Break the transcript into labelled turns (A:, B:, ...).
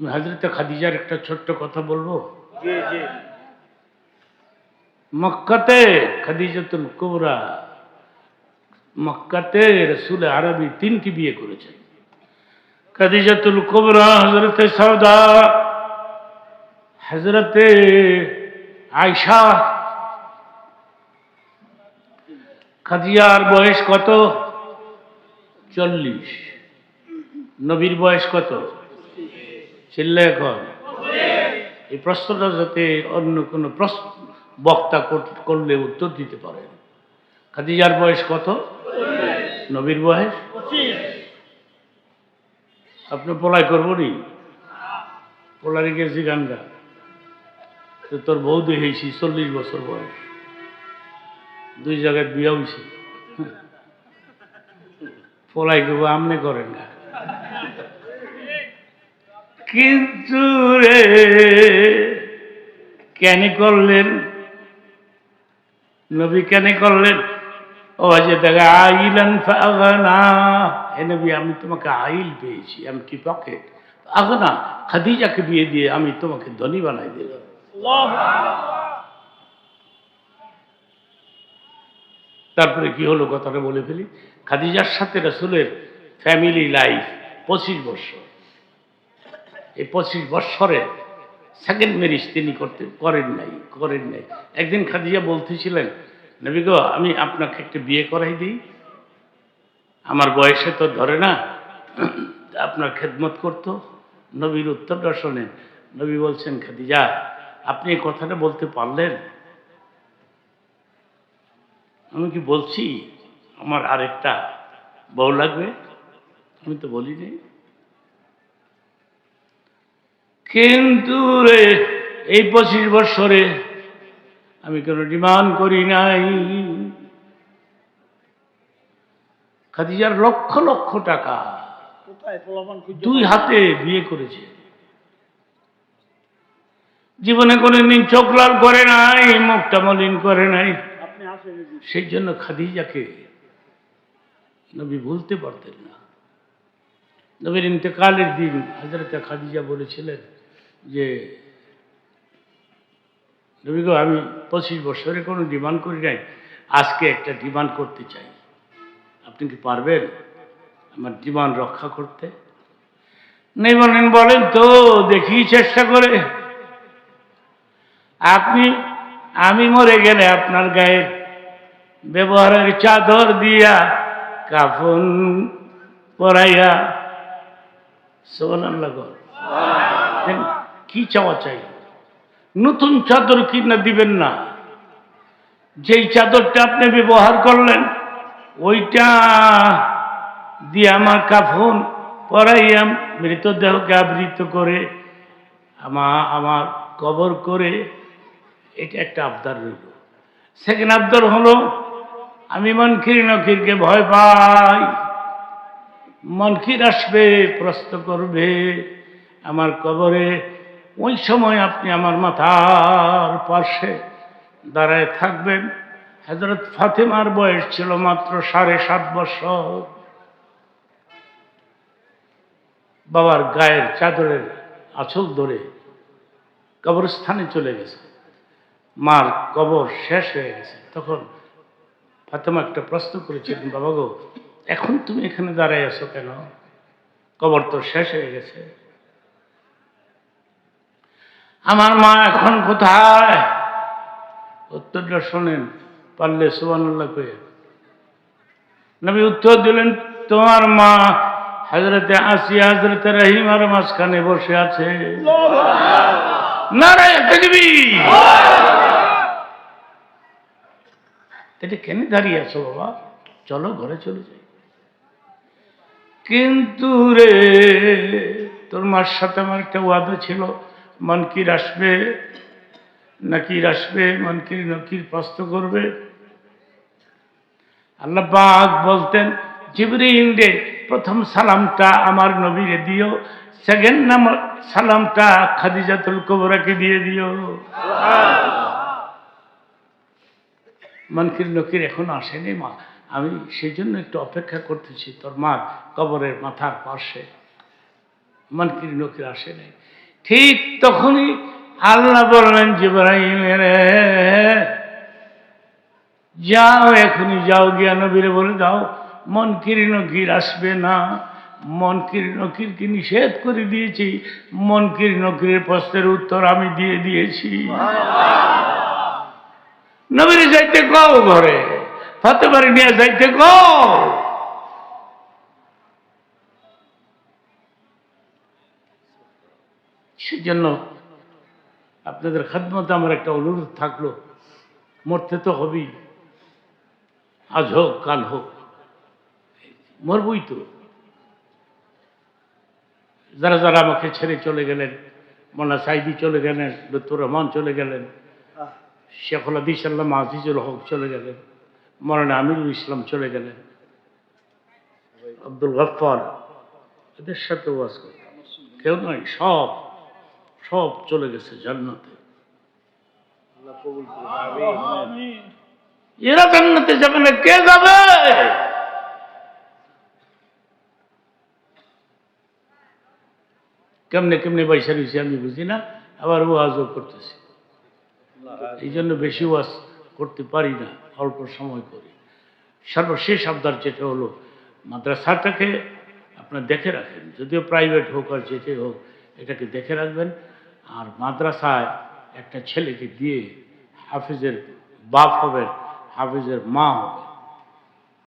A: আমি হাজরতে খাদিজার একটা ছোট্ট কথা বলব? মক্কাতে খাদিজাতুল কুবরা মক্কাতে রসুল আরবি তিনটি বিয়ে করেছেন। খাদিজাতুল কুবরা হজরতে সৌদা হজরতে আয়সা খাদিজার বয়স কত? চল্লিশ। নবীর বয়স কত? চিল্লে এখন? এই প্রশ্নটা যাতে অন্য কোনো প্রশ্ন, বক্তা কর- করলে উত্তর দিতে পারেন খাদিজার বয়স কত? নবীর বয়স? আপনি পলাই করব নি? পোলারি গেছি গানগা তো তোর বউ দেখেছি চল্লিশ বছর বয়স। দুই জায়গায় বিয়া হয়েছে পলাই করব, আমনে করেন না। কিন্তু রে, কেন করলেন? নবী কেন করলেন? ও যে দেখা আইলান ফাগনা। হে নবী, আমি তোমাকে আইল পেয়েছি, আমি কি পকেট আগনা খাদিজাকে বিয়ে দিয়ে আমি তোমাকে ধনী বানাই দিলাম। তারপরে কি হলো কথাটা বলে ফেলি? খাদিজার সাথে রসুলের ফ্যামিলি লাইফ পঁচিশ বছর। এই পঁচিশ বৎসরে সেকেন্ড ম্যারেজ তিনি করতে, করেন নাই করেন নাই। একদিন খাদিজা বলতেছিলেন, নবী গো, আমি আপনাকে একটা বিয়ে করাই দিই। আমার বয়সে তো ধরে না, আপনার খেদমত করতো। নবীর উত্তরটা শোনেন। নবী বলছেন, খাদিজা, আপনি এই কথাটা বলতে পারলেন? আমি কি বলছি? আমার আরেকটা বউ লাগবে? আমি তো বলিনি। কিন্তু রে এই পঁচিশ বৎসরে আমি কোনো ডিমান্ড করি নাই। খাদিজার লক্ষ লক্ষ টাকা দুই হাতে বিয়ে করেছে। জীবনে কোনোদিন চোখ লাল করে নাই মুখটা মলিন করে নাই। সেই জন্য খাদিজাকে নবী ভুলতে পারতেন না। নবীর ইন্তেকালের দিন হাজরতে খাদিজা বলেছিলেন যে আমি পঁচিশ বছরে কোনো ডিমান্ড করি নাই, আজকে একটা ডিমান্ড করতে চাই। আপনি কি পারবেন আমার ডিমান্ড রক্ষা করতে? নেই বলেন বলেন তো, দেখি চেষ্টা করে। আপনি, আমি মরে গেলে আপনার গায়ে ব্যবহারের চাদর দিয়া কাফন পরাইয়া সোনাল্লা গর কি চাওয়া চাই? নতুন চাদর কিনা দিবেন না। যেই চাদরটা আপনি ব্যবহার করলেন, ওইটা দিয়ে আমার কাফন পরাইয়া মৃতদেহকে আবৃত করে আমার আমার কবর করে, এটা একটা আবদার রইল। সেকেন্ড আবদার হলো, আমি মনখির নখিরকে ভয় পাই। মনখির আসবে, প্রশ্ন করবে, আমার কবরে ওই সময় আপনি আমার মাথার পাশে দাঁড়ায় থাকবেন। হজরত ফাতেমার বয়স ছিল মাত্র সাড়ে সাত বছর। বাবার গায়ের চাদরের আঁচল ধরে কবরস্থানে চলে গেছে। মার কবর শেষ হয়ে গেছে। তখন ফাতেমা একটা প্রশ্ন করেছিলেন বাবা গো, এখন তুমি এখানে দাঁড়ায় আছো কেন? কবর তো শেষ হয়ে গেছে। আমার মা এখন কোথায়? উত্তরটা শোনেন পারলে সুবানুল্লাহ কয়ে নবী উত্তর দিলেন তোমার মা হজরতে আসিয়া হজরতে রহিমার মাঝখানে বসে আছে। নারায় এটা কেন দাঁড়িয়ে আছো বাবা? চলো ঘরে চলে যাই। কিন্তু রে তোর মার সাথে আমার একটা ওয়াদা ছিল। মনকির আসবে নাকির আসবে মনকির নকির প্রস্ত করবে। আল্লাহ পাক বলতেন জিবরিন রে প্রথম সালামটা আমার নবীরে দিও, সেকেন্ড নাম্বার সালামটা খাদিজাতুল কবরাকে দিয়ে দিও। মনকির নকির এখন আসেনি, মা। আমি সেই জন্য একটু অপেক্ষা করতেছি, তোর মা কবরের মাথার পাশে। মনকির নকির আসে নাই। ঠিক তখনই আল্লাহ বললেন জিব্রাহিম রে যাও এখনই যাও গিয়া নবীরে বলে দাও মনকির নকির আসবে না। মন মনকির নকিরকে নিষেধ করে দিয়েছি? মনকির নকিরের প্রশ্নের উত্তর আমি দিয়ে দিয়েছি। নবীরে যাইতে কও ঘরে ফাতে বাড়ি নিয়ে যাইতে কও। সেজন্য আপনাদের খাদমতে আমার একটা অনুরোধ থাকল। মরতে তো হবেই। আজ হোক কাল হোক। মরবই তো। যারা যারা আমাকে ছেড়ে চলে গেলেন মোল্লা সাইদি চলে গেলেন লুৎফুর রহমান চলে গেলেন শেখুল আদিস আল্লাহ আজিজুল হক চলে গেলেন মৌলানা আমিরুল ইসলাম চলে গেলেন আব্দুল গফফার এদের সাথে ওয়াজ করতাম কেউ নয় সব। সব চলে গেছে জান্নাতে। এরা জান্নাতে যাবে না কে যাবে? কেমনে কেমনে পয়সা রয়েছে আমি বুঝি না আবার ওয়াজও করতেছি। এই জন্য বেশি ওয়াজ করতে পারি না অল্প সময় করি। সর্বশেষ আবদার যেটা হলো মাদ্রাসাটাকে আপনার দেখে রাখেন যদিও প্রাইভেট হোক আর যেটাই হোক এটাকে দেখে রাখবেন। আর মাদ্রাসায় একটা ছেলেকে দিয়ে হাফিজের বাপ হবে হাফিজের মা হবে।